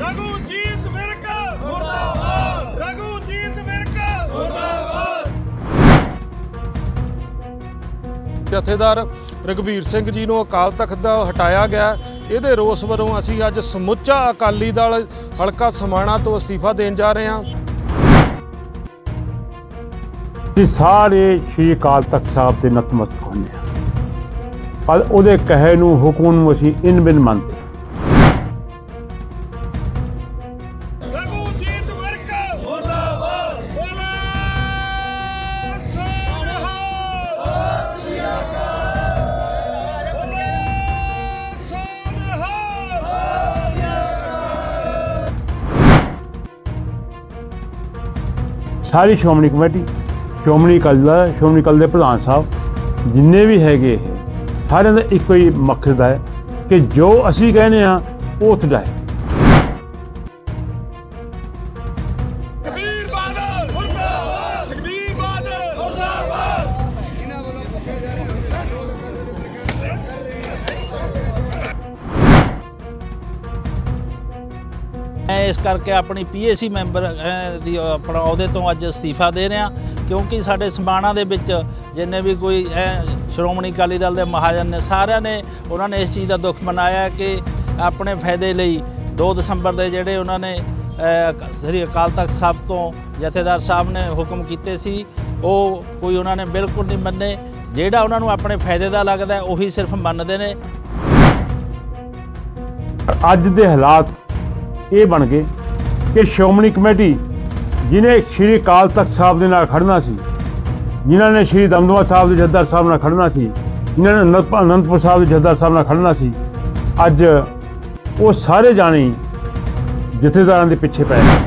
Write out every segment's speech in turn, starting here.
ਰਘੂਜੀਤ ਵਿਰਕ ਮੁਰਦਾਬਾਦ ਰਘੂਜੀਤ ਵਿਰਕ ਜਥੇਦਾਰ ਰਗਵੀਰ ਸਿੰਘ ਜੀ ਨੂੰ ਅਕਾਲ ਤਖਤ ਦਾ ਹਟਾਇਆ ਗਿਆ। ਇਹਦੇ ਰੋਸ ਵਜੋਂ ਅਸੀਂ ਅੱਜ ਸਮੁੱਚਾ ਅਕਾਲੀ ਦਲ ਹਲਕਾ ਸਮਾਣਾ ਤੋਂ ਅਸਤੀਫਾ ਦੇਣ ਜਾ ਰਹੇ ਹਾਂ। ਅਸੀਂ ਸਾਰੇ ਸ਼੍ਰੀ ਅਕਾਲ ਤਖਤ ਸਾਹਿਬ ਦੇ ਨਤਮਸਤਕ ਹੁੰਦੇ ਹਾਂ। ਪਰ ਉਹਦੇ ਕਹੇ ਨੂੰ ਹੁਕਮ ਨੂੰ ਅਸੀਂ ਇਨ ਬਿਨ ਮੰਨਦੇ ਸਾਰੀ ਸ਼੍ਰੋਮਣੀ ਕਮੇਟੀ, ਸ਼੍ਰੋਮਣੀ ਅਕਾਲੀ ਦਲ, ਸ਼੍ਰੋਮਣੀ ਅਕਾਲੀ ਦੇ ਪ੍ਰਧਾਨ ਸਾਹਿਬ, ਜਿੰਨੇ ਵੀ ਹੈਗੇ ਸਾਰਿਆਂ ਦਾ ਇੱਕੋ ਹੀ ਮਕਸਦ ਹੈ ਕਿ ਜੋ ਅਸੀਂ ਕਹਿੰਦੇ ਆ ਉਹ ਉੱਠਦਾ ਹੈ। ਇਸ ਕਰਕੇ ਆਪਣੀ ਪੀਏਸੀ ਮੈਂਬਰ ਦੀ ਆਪਣਾ ਅਹੁਦੇ ਤੋਂ ਅੱਜ ਅਸਤੀਫਾ ਦੇ ਰਿਹਾ ਕਿਉਂਕਿ ਸਾਡੇ ਸਮਾਣਾ ਦੇ ਵਿੱਚ ਜਿੰਨੇ ਵੀ ਕੋਈ ਅਹ, ਸ਼੍ਰੋਮਣੀ ਅਕਾਲੀ ਦਲ ਦੇ ਮਹਾਜਨ ਨੇ ਸਾਰਿਆਂ ਨੇ ਉਹਨਾਂ ਨੇ ਇਸ ਚੀਜ਼ ਦਾ ਦੁੱਖ ਮਨਾਇਆ ਕਿ ਆਪਣੇ ਫਾਇਦੇ ਲਈ 2 ਦਸੰਬਰ ਦੇ ਜਿਹੜੇ ਉਹਨਾਂ ਨੇ ਸ੍ਰੀ ਅਕਾਲ ਤਖਤ ਸਾਹਿਬ ਤੋਂ ਜਥੇਦਾਰ ਸਾਹਿਬ ਨੇ ਹੁਕਮ ਕੀਤੇ ਸੀ ਉਹ ਕੋਈ ਉਹਨਾਂ ਨੇ ਬਿਲਕੁਲ ਨਹੀਂ ਮੰਨੇ। ਜਿਹੜਾ ਉਹਨਾਂ ਨੂੰ ਆਪਣੇ ਫਾਇਦੇ ਦਾ ਲੱਗਦਾ ਉਹੀ ਸਿਰਫ ਮੰਨਦੇ ਨੇ। ਅੱਜ ਦੇ ਹਾਲਾਤ ਇਹ ਬਣ ਗਏ ਕਿ ਸ਼੍ਰੋਮਣੀ ਕਮੇਟੀ, ਜਿਨੇ ਸ਼੍ਰੀ ਅਕਾਲ ਤਖਤ ਸਾਹਿਬ ਦੇ ਨਾਲ ਖੜਨਾ ਸੀ, ਜਿਨ੍ਹਾਂ ਨੇ ਸ਼੍ਰੀ ਦਮਦਮਾ ਸਾਹਿਬ ਦੇ ਜਥੇਦਾਰ ਸਾਹਿਬ ਨਾਲ ਖੜਨਾ ਸੀ, ਜਿਨ੍ਹਾਂ ਨੇ ਅਨੰਦਪੁਰ ਸਾਹਿਬ ਦੇ ਜਥੇਦਾਰ ਸਾਹਿਬ ਨਾਲ ਖੜਨਾ ਸੀ, ਅੱਜ ਉਹ ਸਾਰੇ ਜਾਣੇ ਜਥੇਦਾਰਾਂ ਦੇ ਪਿੱਛੇ ਪੈ ਗਏ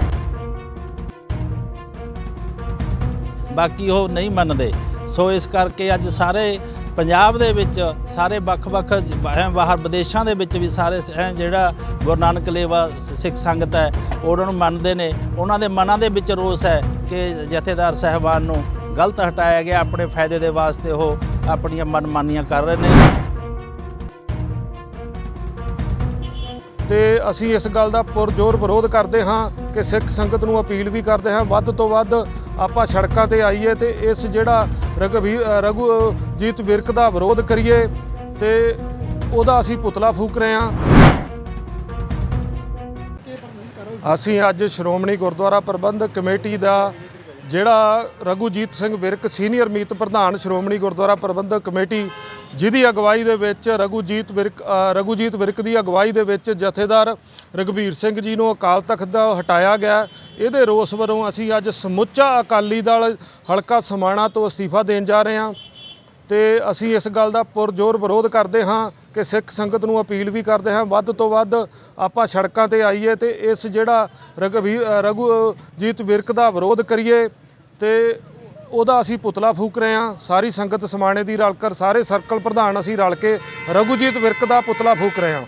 ਬਾਕੀ ਉਹ ਨਹੀਂ ਮੰਨਦੇ। ਸੋ ਇਸ ਕਰਕੇ ਅੱਜ ਸਾਰੇ ਪੰਜਾਬ ਦੇ ਵਿੱਚ ਸਾਰੇ ਵੱਖ-ਵੱਖ ਬਾਹਰ ਵਿਦੇਸ਼ਾਂ ਦੇ ਵਿੱਚ ਵੀ ਸਾਰੇ ਜਿਹੜਾ ਗੁਰੂ ਨਾਨਕ ਲੇਵਾ ਸਿੱਖ ਸੰਗਤ ਹੈ ਉਹਨਾਂ ਨੂੰ ਮੰਨਦੇ ਨੇ। ਉਹਨਾਂ ਦੇ ਮਨਾਂ ਦੇ ਵਿੱਚ ਰੋਸ ਹੈ ਕਿ ਜਥੇਦਾਰ ਸਾਹਿਬਾਨ ਨੂੰ ਗਲਤ ਹਟਾਇਆ ਗਿਆ, ਆਪਣੇ ਫਾਇਦੇ ਦੇ ਵਾਸਤੇ ਉਹ ਆਪਣੀਆਂ ਮਨਮਾਨੀਆਂ ਕਰ ਰਹੇ ਨੇ। ਤੇ ਅਸੀਂ ਇਸ ਗੱਲ ਦਾ ਪੁਰਜ਼ੋਰ ਵਿਰੋਧ ਕਰਦੇ ਹਾਂ ਕਿ ਸਿੱਖ ਸੰਗਤ ਨੂੰ ਅਪੀਲ ਵੀ ਕਰਦੇ ਹਾਂ। ਵੱਧ ਤੋਂ ਵੱਧ ਆਪਾਂ ਸੜਕਾਂ ਤੇ ਆਈਏ ਤੇ ਇਸ ਜਿਹੜਾ ਰਘਵੀਰ ਅ, ਰਘੂਜੀਤ ਵਿਰਕ ਦਾ ਵਿਰੋਧ ਕਰੀਏ ਤੇ ਉਹਦਾ ਅਸੀਂ ਪੁਤਲਾ ਫੂਕ ਰਹੇ ਹਾਂ। ਅਸੀਂ ਅੱਜ ਸ਼੍ਰੋਮਣੀ ਗੁਰਦੁਆਰਾ ਪ੍ਰਬੰਧਕ ਕਮੇਟੀ ਦਾ ਜਿਹੜਾ ਰਘੂਜੀਤ ਸਿੰਘ ਵਿਰਕ ਸੀਨੀਅਰ ਮੀਤ ਪ੍ਰਧਾਨ ਸ਼੍ਰੋਮਣੀ ਗੁਰਦੁਆਰਾ ਪ੍ਰਬੰਧਕ ਕਮੇਟੀ ਜਿਹਦੀ ਅਗਵਾਈ ਦੇ ਵਿੱਚ ਰਘੂਜੀਤ ਵਿਰਕ ਰਘੂਜੀਤ ਵਿਰਕ ਦੀ ਅਗਵਾਈ ਦੇ ਵਿੱਚ ਜਥੇਦਾਰ ਰਘਬੀਰ ਸਿੰਘ ਜੀ ਨੂੰ ਅਕਾਲ ਤਖਤ ਦਾ ਹਟਾਇਆ ਗਿਆ। ਇਹਦੇ ਰੋਸ ਵੱਲੋਂ ਅਸੀਂ ਅੱਜ ਸਮੁੱਚਾ ਅਕਾਲੀ ਦਲ ਹਲਕਾ ਸਮਾਣਾ ਤੋਂ ਅਸਤੀਫਾ ਦੇਣ ਜਾ ਰਹੇ ਹਾਂ ਤੇ ਅਸੀਂ ਇਸ ਗੱਲ ਦਾ ਪੁਰਜ਼ੋਰ ਵਿਰੋਧ ਕਰਦੇ ਹਾਂ ਕਿ ਸਿੱਖ ਸੰਗਤ ਨੂੰ ਅਪੀਲ ਵੀ ਕਰਦੇ ਹਾਂ। ਵੱਧ ਤੋਂ ਵੱਧ ਆਪਾਂ ਸੜਕਾਂ ਤੇ ਆਈਏ ਤੇ ਇਸ ਜਿਹੜਾ ਰਘਵੀਰ ਰਘੂਜੀਤ ਵਿਰਕ ਦਾ ਵਿਰੋਧ ਕਰੀਏ ਤੇ ਉਹਦਾ ਅਸੀਂ ਪੁਤਲਾ ਫੂਕ ਰਹੇ ਹਾਂ ਸਾਰੀ ਸੰਗਤ ਸਮਾਣੇ ਦੀ ਰਲ ਕਰ ਸਾਰੇ ਸਰਕਲ ਪ੍ਰਧਾਨ ਅਸੀਂ ਰਲ ਕੇ ਰਘੂਜੀਤ ਵਿਰਕ ਦਾ ਪੁਤਲਾ ਫੂਕ ਰਹੇ ਹਾਂ।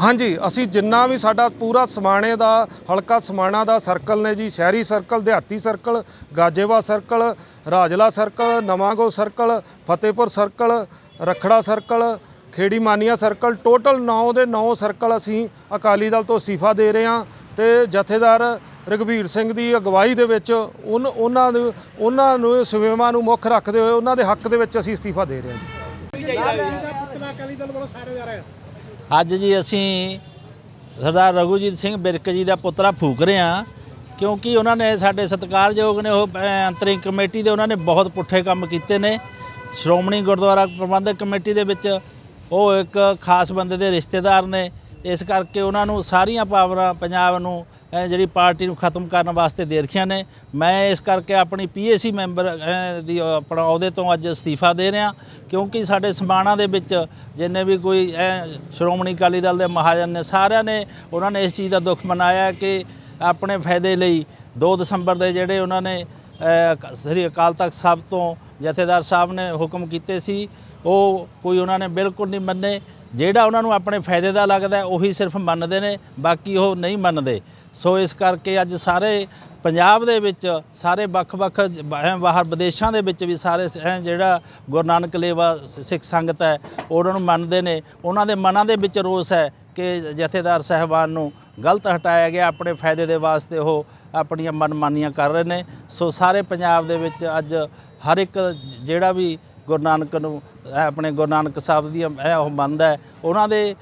ਹਾਂਜੀ ਅਸੀਂ ਜਿੰਨਾ ਵੀ ਸਾਡਾ ਪੂਰਾ ਸਮਾਣੇ ਦਾ ਹਲਕਾ ਸਮਾਣਾ ਦਾ ਸਰਕਲ ਨੇ ਜੀ ਸ਼ਹਿਰੀ ਸਰਕਲ ਦਿਹਾਤੀ circle Gajewa circle Rajla circle Nawango circle Fatehpur circle Rakhra circle Kheri Mania circle total 9 ਦੇ 9 ਸਰਕਲ ਅਸੀਂ ਅਕਾਲੀ ਦਲ ਤੋਂ ਅਸਤੀਫਾ ਦੇ ਰਹੇ ਹਾਂ। ਤੇ ਜਥੇਦਾਰ ਰਘਬੀਰ ਸਿੰਘ ਦੀ ਅਗਵਾਈ ਦੇ ਵਿੱਚ ਉਨ- ਉਹਨਾਂ ਨੂੰ ਉਹਨਾਂ ਨੂੰ ਸੇਵਾਵਾਂ ਨੂੰ ਮੁੱਖ ਰੱਖਦੇ ਹੋਏ ਉਹਨਾਂ ਦੇ ਹੱਕ ਦੇ ਵਿੱਚ ਅਸੀਂ ਅਸਤੀਫਾ ਦੇ ਰਹੇ ਹਾਂ ਜੀ। ਅੱਜ ਜੀ ਅਸੀਂ ਸਰਦਾਰ ਰਘੂਜੀਤ ਸਿੰਘ ਬਿਰਕ ਜੀ ਦਾ ਪੁੱਤਰਾ ਫੂਕ ਰਹੇ ਹਾਂ, ਕਿਉਂਕਿ ਉਹਨਾਂ ਨੇ ਸਾਡੇ ਸਤਿਕਾਰਯੋਗ ਨੇ ਉਹ ਅੰਤਰਿੰਗ ਕਮੇਟੀ ਦੇ ਉਹਨਾਂ ਨੇ ਬਹੁਤ ਪੁੱਠੇ ਕੰਮ ਕੀਤੇ ਨੇ। ਸ਼੍ਰੋਮਣੀ ਗੁਰਦੁਆਰਾ ਪ੍ਰਬੰਧਕ ਕਮੇਟੀ ਦੇ ਵਿੱਚ ਉਹ ਇੱਕ ਖਾਸ ਬੰਦੇ ਦੇ ਰਿਸ਼ਤੇਦਾਰ ਨੇ। ਇਸ ਕਰਕੇ ਉਹਨਾਂ ਨੂੰ ਸਾਰੀਆਂ ਪਾਵਰਾਂ ਪੰਜਾਬ ਨੂੰ ਜਿਹੜੀ ਪਾਰਟੀ ਨੂੰ ਖਤਮ ਕਰਨ ਵਾਸਤੇ ਦੇ ਰੱਖੀਆਂ ਨੇ। ਮੈਂ ਇਸ ਕਰਕੇ ਆਪਣੀ ਪੀਏਸੀ ਮੈਂਬਰ ਦੀ ਆਪਣਾ ਅਹੁਦੇ ਤੋਂ ਅੱਜ ਅਸਤੀਫਾ ਦੇ ਰਿਹਾ ਕਿਉਂਕਿ ਸਾਡੇ ਸਮਾਣਾ ਦੇ ਵਿੱਚ ਜਿੰਨੇ ਵੀ ਕੋਈ ਅਹ, ਸ਼੍ਰੋਮਣੀ ਅਕਾਲੀ ਦਲ ਦੇ ਮਹਾਜਨ ਨੇ ਸਾਰਿਆਂ ਨੇ ਉਹਨਾਂ ਨੇ ਇਸ ਚੀਜ਼ ਦਾ ਦੁੱਖ ਮਨਾਇਆ ਕਿ ਆਪਣੇ ਫਾਇਦੇ ਲਈ 2 ਦਸੰਬਰ ਦੇ ਜਿਹੜੇ ਉਹਨਾਂ ਨੇ ਸ੍ਰੀ ਅਕਾਲ ਤਖਤ ਸਾਹਿਬ ਤੋਂ ਜਥੇਦਾਰ ਸਾਹਿਬ ਨੇ ਹੁਕਮ ਕੀਤੇ ਸੀ ਉਹ ਕੋਈ ਉਹਨਾਂ ਨੇ ਬਿਲਕੁਲ ਨਹੀਂ ਮੰਨੇ। ਜਿਹੜਾ ਉਹਨਾਂ ਨੂੰ ਆਪਣੇ ਫਾਇਦੇ ਦਾ ਲੱਗਦਾ ਉਹੀ ਸਿਰਫ ਮੰਨਦੇ ਨੇ, ਬਾਕੀ ਉਹ ਨਹੀਂ ਮੰਨਦੇ। ਸੋ ਇਸ ਕਰਕੇ ਅੱਜ ਸਾਰੇ ਪੰਜਾਬ ਦੇ ਵਿੱਚ, ਸਾਰੇ ਵੱਖ-ਵੱਖ ਬਾਹਰ ਵਿਦੇਸ਼ਾਂ ਦੇ ਵਿੱਚ ਵੀ ਸਾਰੇ ਸ- ਜਿਹੜਾ ਗੁਰੂ ਨਾਨਕ ਲੇਵਾ ਸ- ਸਿੱਖ ਸੰਗਤ ਹੈ, ਉਹਨਾਂ ਨੂੰ ਮੰਨਦੇ ਨੇ। ਉਹਨਾਂ ਦੇ ਮਨਾਂ ਦੇ ਵਿੱਚ ਰੋਸ ਹੈ ਕਿ ਜਥੇਦਾਰ ਸਾਹਿਬਾਨ ਨੂੰ ਗਲਤ ਹਟਾਇਆ ਗਿਆ, ਆਪਣੇ ਫਾਇਦੇ ਦੇ ਵਾਸਤੇ ਉਹ ਆਪਣੀਆਂ ਮਨਮਾਨੀਆਂ ਕਰ ਰਹੇ ਨੇ। ਸੋ ਸਾਰੇ ਪੰਜਾਬ ਦੇ ਵਿੱਚ ਅੱਜ ਹਰ ਇੱਕ ਜਿਹੜਾ ਵੀ ਗੁਰੂ ਨਾਨਕ ਨੂੰ ਆਪਣੇ ਗੁਰੂ ਨਾਨਕ ਸਾਹਿਬ ਦੀਆਂ ਇਹ ਉਹ ਮੰਨਦਾ ਹੈ। ਉਹਨਾਂ ਦੇ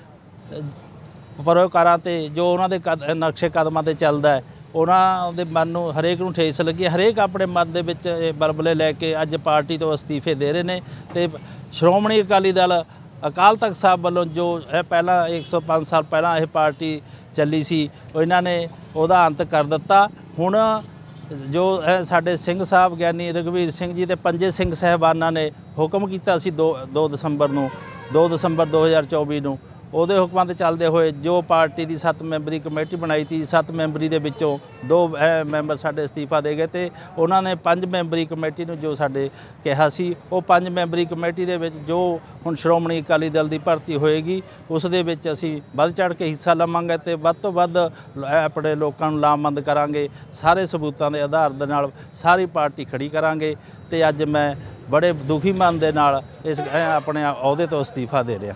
ਪਰੋਕਾਰਾਂ ਤੇ ਜੋ ਉਹਨਾਂ ਦੇ ਕਦ- ਨਕਸ਼ੇ ਕਦਮਾਂ ਤੇ ਚੱਲਦਾ ਹੈ, ਉਹਨਾਂ ਦੇ ਮਨ ਨੂੰ ਹਰੇਕ ਨੂੰ ਠੇਸ ਲੱਗੀ ਹਰੇਕ ਆਪਣੇ ਮਨ ਦੇ ਵਿੱਚ ਇਹ ਬਲਬਲੇ ਲੈ ਕੇ ਅੱਜ ਪਾਰਟੀ ਤੋਂ ਅਸਤੀਫੇ ਦੇ ਰਹੇ ਨੇ ਤੇ ਸ਼੍ਰੋਮਣੀ ਅਕਾਲੀ ਦਲ ਅਕਾਲ ਤਖਤ ਸਾਹਿਬ ਵੱਲੋਂ ਜੋ ਇਹ ਪਹਿਲਾਂ 105 ਸਾਲ ਪਹਿਲਾਂ ਇਹ ਪਾਰਟੀ ਚੱਲੀ ਸੀ ਇਹਨਾਂ ਨੇ ਉਹਦਾ ਅੰਤ ਕਰ ਦਿੱਤਾ। ਹੁਣ ਜੋ ਸਾਡੇ ਸਿੰਘ ਸਾਹਿਬ ਗਿਆਨੀ ਰਘਵੀਰ ਸਿੰਘ ਜੀ ਤੇ ਪੰਜੇ ਸਿੰਘ ਸਹਿਬਾਨਾਂ ਨੇ ਹੁਕਮ ਕੀਤਾ ਸੀ 2 2 ਦਸੰਬਰ ਨੂੰ 2 ਦਸੰਬਰ 2024 ਨੂੰ। ਉਹਦੇ ਹੁਕਮਾਂ ਤੇ ਚੱਲਦੇ ਹੋਏ ਜੋ ਪਾਰਟੀ ਦੀ 7 ਮੈਂਬਰੀ ਕਮੇਟੀ ਬਣਾਈ ਸੀ 7 ਮੈਂਬਰੀ ਦੇ ਵਿੱਚੋਂ ਦੋ ਮੈਂਬਰ ਸਾਡੇ ਅਸਤੀਫਾ ਦੇ ਗਏ ਤੇ ਉਹਨਾਂ ਨੇ 5 ਮੈਂਬਰੀ ਕਮੇਟੀ ਨੂੰ ਜੋ ਸਾਡੇ ਕਿਹਾ ਸੀ, ਉਹ 5 ਮੈਂਬਰੀ ਕਮੇਟੀ ਦੇ ਵਿੱਚ ਜੋ ਹੁਣ ਸ਼੍ਰੋਮਣੀ ਅਕਾਲੀ ਦਲ ਦੀ ਭਰਤੀ ਹੋਏਗੀ, ਉਸ ਦੇ ਵਿੱਚ ਅਸੀਂ ਵੱਧ ਚੜ ਕੇ ਹਿੱਸਾ ਲਵਾਂਗੇ ਤੇ ਵੱਧ ਤੋਂ ਵੱਧ ਆਪਣੇ ਲੋਕਾਂ ਨੂੰ ਲਾਮਬੰਦ ਕਰਾਂਗੇ, ਸਾਰੇ ਸਬੂਤਾਂ ਦੇ ਆਧਾਰ ਦੇ ਨਾਲ ਸਾਰੀ ਪਾਰਟੀ ਖੜੀ ਕਰਾਂਗੇ ਤੇ ਅੱਜ ਮੈਂ ਬੜੇ ਦੁਖੀ ਮਨ ਦੇ ਨਾਲ ਇਸ ਆਪਣੇ ਅਹੁਦੇ ਤੋਂ ਅਸਤੀਫਾ ਦੇ ਰਿਹਾ।